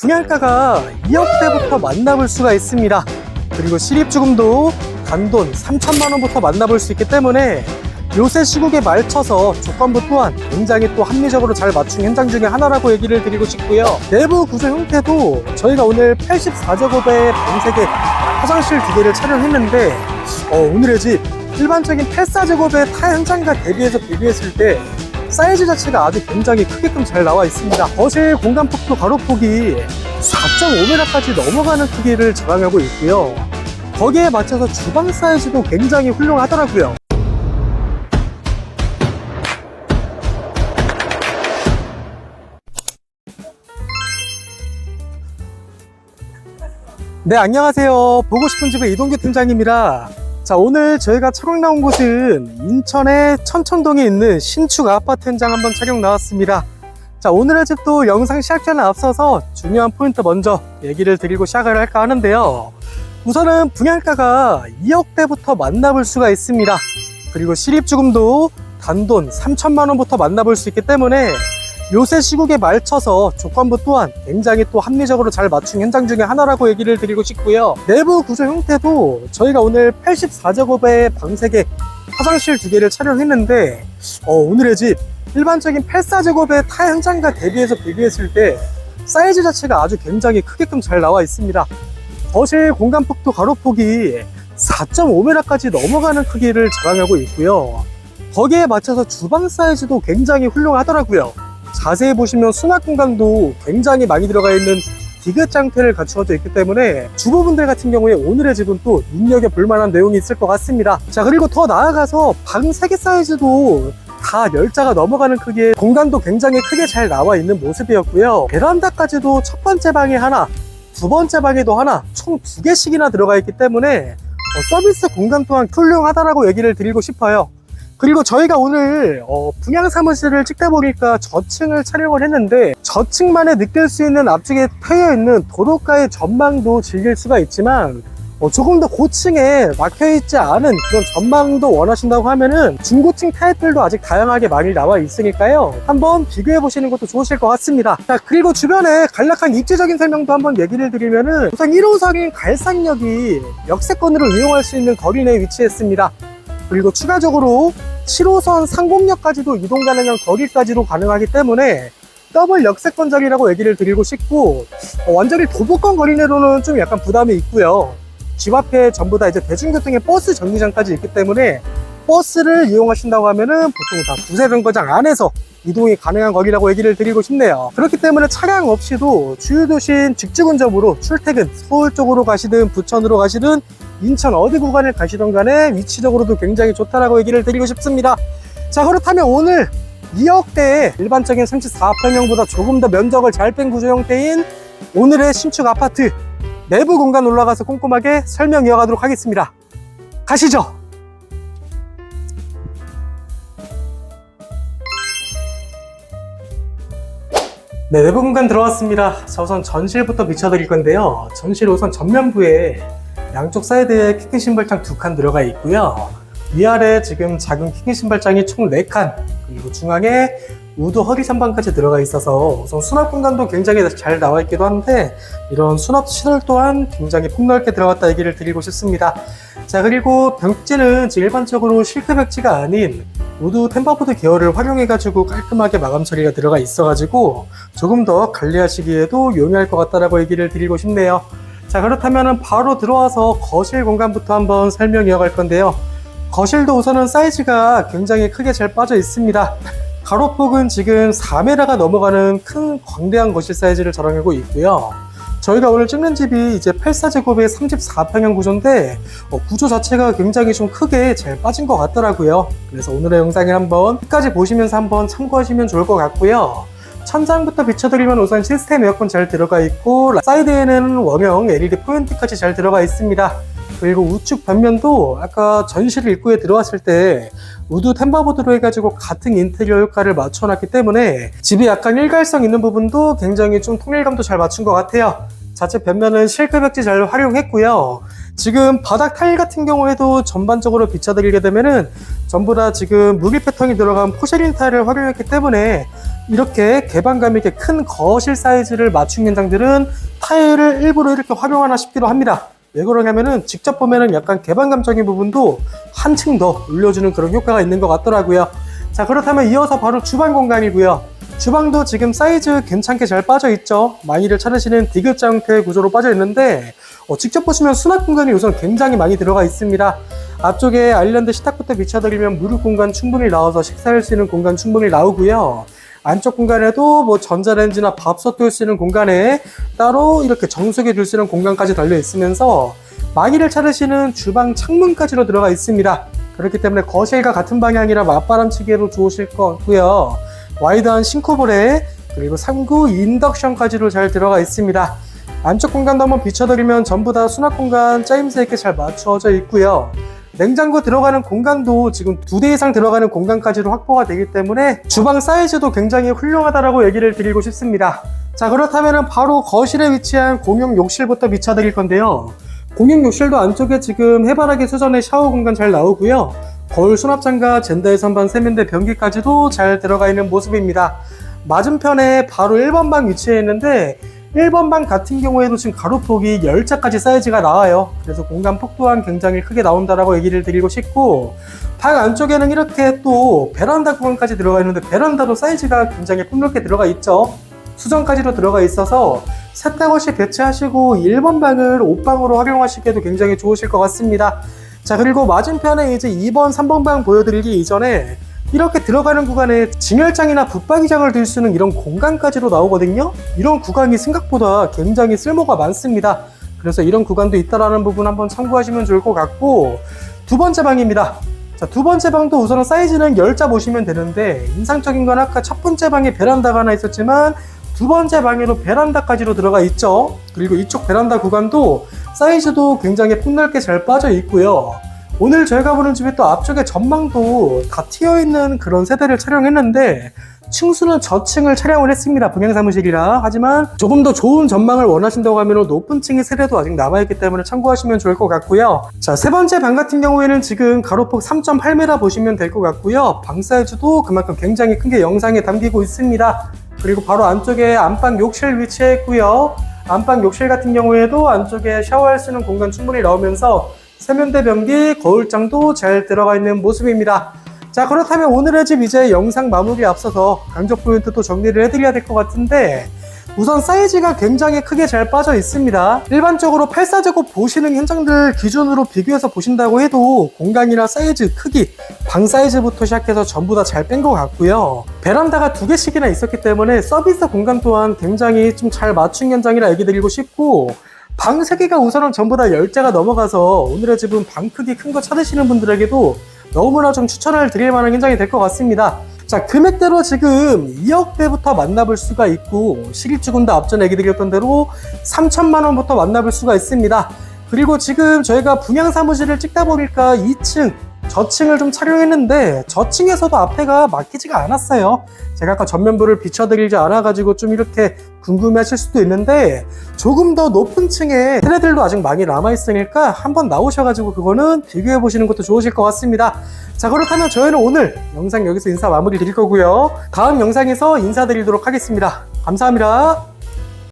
분양가가 2억대부터 만나볼 수가 있습니다. 그리고 실입주금도 단돈 3천만 원부터 만나볼 수 있기 때문에 요새 시국에 말쳐서 조건부 또한 굉장히 또 합리적으로 잘 맞춘 현장 중에 하나라고 얘기를 드리고 싶고요. 내부 구조 형태도 저희가 오늘 84제곱의 방 3개, 화장실 2개를 촬영했는데 어, 오늘의 집 일반적인 84제곱의 타 현장과 대비해서 비교했을 때 사이즈 자체가 아주 굉장히 크게끔 잘 나와 있습니다. 거실 공간폭도 가로폭이 4.5m까지 넘어가는 크기를 자랑하고 있고요. 거기에 맞춰서 주방 사이즈도 굉장히 훌륭하더라고요. 네, 안녕하세요. 보고 싶은 집의 이동규 팀장입니다. 자, 오늘 저희가 촬영 나온 곳은 인천의 천천동에 있는 신축 아파트 현장 한번 촬영 나왔습니다. 자, 오늘의 집도 영상 시작 전에 앞서서 중요한 포인트 먼저 얘기를 드리고 시작을 할까 하는데요. 우선은 분양가가 2억대부터 만나볼 수가 있습니다. 그리고 실입주금도 단돈 3천만 원부터 만나볼 수 있기 때문에 요새 시국에 말쳐서 조건부 또한 굉장히 또 합리적으로 잘 맞춘 현장 중에 하나라고 얘기를 드리고 싶고요. 내부 구조 형태도 저희가 오늘 84제곱의 방 3개, 화장실 2개를 촬영했는데 어, 오늘의 집 일반적인 84제곱의 타 현장과 대비해서 비교했을 때 사이즈 자체가 아주 굉장히 크게끔 잘 나와 있습니다. 거실 공간폭도 가로폭이 4.5m까지 넘어가는 크기를 자랑하고 있고요. 거기에 맞춰서 주방 사이즈도 굉장히 훌륭하더라고요. 자세히 보시면 수납 공간도 굉장히 많이 들어가 있는 디귿 장태를 갖추어져 있기 때문에 주부분들 같은 경우에 오늘의 집은 또 눈여겨볼 만한 내용이 있을 것 같습니다. 자, 그리고 더 나아가서 방 3개 사이즈도 다 열자가 넘어가는 크기의 공간도 굉장히 크게 잘 나와 있는 모습이었고요. 베란다까지도 첫 번째 방에 하나, 두 번째 방에도 하나, 총 두 개씩이나 들어가 있기 때문에 어, 서비스 공간 또한 훌륭하다라고 얘기를 드리고 싶어요. 그리고 저희가 오늘 어, 분양 사무실을 찍다 보니까 저층을 촬영을 했는데 저층만에 느낄 수 있는 앞쪽에 트여 있는 도로가의 전망도 즐길 수가 있지만 어, 조금 더 고층에 막혀있지 않은 그런 전망도 원하신다고 하면은 중고층 타입들도 아직 다양하게 많이 나와 있으니까요. 한번 비교해 보시는 것도 좋으실 것 같습니다. 자, 그리고 주변에 간략한 입지적인 설명도 한번 얘기를 드리면은 우선 1호선인 갈산역이 역세권으로 이용할 수 있는 거리 내에 위치했습니다. 그리고 추가적으로 7호선 상공역까지도 이동 가능한 거리까지도 가능하기 때문에 더블 역세권장이라고 얘기를 드리고 싶고 어, 완전히 도보권 거리 내로는 좀 약간 부담이 있고요. 집 앞에 전부 다 이제 대중교통의 버스 정류장까지 있기 때문에 버스를 이용하신다고 하면은 보통 다 두세 정거장 안에서 이동이 가능한 거리라고 얘기를 드리고 싶네요. 그렇기 때문에 차량 없이도 주요 도시인 직주근접으로 출퇴근 서울 쪽으로 가시든 부천으로 가시든 인천 어디 구간을 가시던 간에 위치적으로도 굉장히 좋다라고 얘기를 드리고 싶습니다. 자 그렇다면 오늘 2억대의 일반적인 34평형보다 조금 더 면적을 잘 뺀 구조 형태인 오늘의 신축 아파트 내부 공간 올라가서 꼼꼼하게 설명 이어가도록 하겠습니다. 가시죠. 네, 내부 공간 들어왔습니다. 자, 우선 전실부터 비춰드릴 건데요. 전실 우선 전면부에 양쪽 사이드에 키킹 신발장 두 칸 들어가 있고요. 위아래 지금 작은 키킹 신발장이 총 4칸, 그리고 중앙에 우드 허리 선반까지 들어가 있어서 우선 수납 공간도 굉장히 잘 나와 있기도 한데 이런 수납 시설 또한 굉장히 폭넓게 들어갔다 얘기를 드리고 싶습니다. 자 그리고 벽지는 일반적으로 실크 벽지가 아닌 우드 템버보드 계열을 활용해가지고 깔끔하게 마감 처리가 들어가 있어가지고 조금 더 관리하시기에도 용이할 것 같다라고 얘기를 드리고 싶네요. 자 그렇다면 바로 들어와서 거실 공간부터 한번 설명 이어갈 건데요. 거실도 우선은 사이즈가 굉장히 크게 잘 빠져 있습니다. 가로폭은 지금 4m가 넘어가는 큰 광대한 거실 사이즈를 자랑하고 있고요. 저희가 오늘 찍는 집이 이제 84제곱의 34평형 구조인데 어, 구조 자체가 굉장히 좀 크게 잘 빠진 것 같더라고요. 그래서 오늘의 영상을 한번 끝까지 보시면서 한번 참고하시면 좋을 것 같고요. 천장부터 비춰드리면 우선 시스템 에어컨 잘 들어가 있고 사이드에는 원형 LED 포인트까지 잘 들어가 있습니다. 그리고 우측 벽면도 아까 전실 입구에 들어왔을 때 우드 템버보드로 해가지고 같은 인테리어 효과를 맞춰놨기 때문에 집이 약간 일갈성 있는 부분도 굉장히 좀 통일감도 잘 맞춘 것 같아요. 자체 벽면은 실크 벽지 잘 활용했고요. 지금 바닥 타일 같은 경우에도 전반적으로 비춰드리게 되면은 전부 다 지금 무기 패턴이 들어간 포세린 타일을 활용했기 때문에 이렇게 개방감 있게 큰 거실 사이즈를 맞춘 현장들은 타일을 일부러 이렇게 활용하나 싶기도 합니다. 왜 그러냐면은 직접 보면은 약간 개방감적인 부분도 한층 더 올려주는 그런 효과가 있는 것 같더라고요. 자, 그렇다면 이어서 바로 주방 공간이고요. 주방도 지금 사이즈 괜찮게 잘 빠져 있죠. 많이들 찾으시는 디귿자 형태의 구조로 빠져 있는데 어, 직접 보시면 수납 공간이 우선 굉장히 많이 들어가 있습니다. 앞쪽에 아일랜드 식탁부터 비춰드리면 무릎 공간 충분히 나와서 식사할 수 있는 공간 충분히 나오고요. 안쪽 공간에도 뭐 전자레인지나 밥솥 둘 수 있는 공간에 따로 이렇게 정수기 둘 수 있는 공간까지 달려 있으면서 많이들 찾으시는 주방 창문까지로 들어가 있습니다. 그렇기 때문에 거실과 같은 방향이라 맞바람치기에도 좋으실 것 같고요. 와이드한 싱크볼에 그리고 3구 인덕션까지도 잘 들어가 있습니다. 안쪽 공간도 한번 비춰드리면 전부 다 수납 공간 짜임새 있게 잘 맞추어져 있고요. 냉장고 들어가는 공간도 지금 두 대 이상 들어가는 공간까지도 확보가 되기 때문에 주방 사이즈도 굉장히 훌륭하다라고 얘기를 드리고 싶습니다. 자 그렇다면 바로 거실에 위치한 공용 욕실부터 비춰드릴 건데요. 공용 욕실도 안쪽에 지금 해바라기 수전의 샤워 공간 잘 나오고요. 거울 수납장과 젠더의 선반 세면대 변기까지도 잘 들어가 있는 모습입니다. 맞은편에 바로 1번 방 위치해 있는데 1번 방 같은 경우에도 지금 가로폭이 10자까지 사이즈가 나와요. 그래서 공간 폭 또한 굉장히 크게 나온다라고 얘기를 드리고 싶고 방 안쪽에는 이렇게 또 베란다 구간까지 들어가 있는데 베란다도 사이즈가 굉장히 폭넓게 들어가 있죠. 수정까지도 들어가 있어서 세탁없이 배치하시고 1번 방을 옷방으로 활용하시기에도 굉장히 좋으실 것 같습니다. 자 그리고 맞은편에 이제 2번, 3번 방 보여드리기 이전에 이렇게 들어가는 구간에 진열장이나 붙박이장을 둘수 있는 이런 공간까지도 나오거든요. 이런 구간이 생각보다 굉장히 쓸모가 많습니다. 그래서 이런 구간도 있다라는 부분 한번 참고하시면 좋을 것 같고 두 번째 방입니다. 자, 두 번째 방도 우선은 사이즈는 10자 보시면 되는데 인상적인 건 아까 첫 번째 방에 베란다가 하나 있었지만 두 번째 방에도 베란다까지로 들어가 있죠. 그리고 이쪽 베란다 구간도 사이즈도 굉장히 폭넓게 잘 빠져 있고요. 오늘 저희가 보는 집이 또 앞쪽에 전망도 다 튀어 있는 그런 세대를 촬영했는데 층수는 저층을 촬영을 했습니다. 분양사무실이라. 하지만 조금 더 좋은 전망을 원하신다고 하면 높은 층의 세대도 아직 남아있기 때문에 참고하시면 좋을 것 같고요. 자, 세 번째 방 같은 경우에는 지금 가로폭 3.8m 보시면 될 것 같고요. 방 사이즈도 그만큼 굉장히 큰 게 영상에 담기고 있습니다. 그리고 바로 안쪽에 안방 욕실 위치해 있고요. 안방 욕실 같은 경우에도 안쪽에 샤워할 수 있는 공간 충분히 나오면서 세면대 변기, 거울장도 잘 들어가 있는 모습입니다. 자 그렇다면 오늘의 집 이제 영상 마무리 앞서서 강조 포인트 또 정리를 해드려야 될 것 같은데 우선 사이즈가 굉장히 크게 잘 빠져 있습니다. 일반적으로 84제곱 보시는 현장들 기준으로 비교해서 보신다고 해도 공간이나 사이즈, 크기, 방 사이즈부터 시작해서 전부 다 잘 뺀 것 같고요. 베란다가 두 개씩이나 있었기 때문에 서비스 공간 또한 굉장히 좀 잘 맞춘 현장이라 얘기 드리고 싶고 방 3개가 우선은 전부 다 10자가 넘어가서 오늘의 집은 방 크기 큰 거 찾으시는 분들에게도 너무나 좀 추천을 드릴 만한 현장이 될 것 같습니다. 자, 금액대로 지금 2억대부터 만나볼 수가 있고, 실입주금도 앞전에 얘기 드렸던 대로 3천만원부터 만나볼 수가 있습니다. 그리고 지금 저희가 분양 사무실을 찍다 보니까 2층, 저층을 좀 촬영했는데, 저층에서도 앞에가 막히지가 않았어요. 제가 아까 전면부를 비춰드리지 않아가지고 좀 이렇게 궁금해 하실 수도 있는데, 조금 더 높은 층에 세대들도 아직 많이 남아있으니까 한번 나오셔가지고 그거는 비교해 보시는 것도 좋으실 것 같습니다. 자 그렇다면 저희는 오늘 영상 여기서 인사 마무리 드릴 거고요. 다음 영상에서 인사드리도록 하겠습니다. 감사합니다.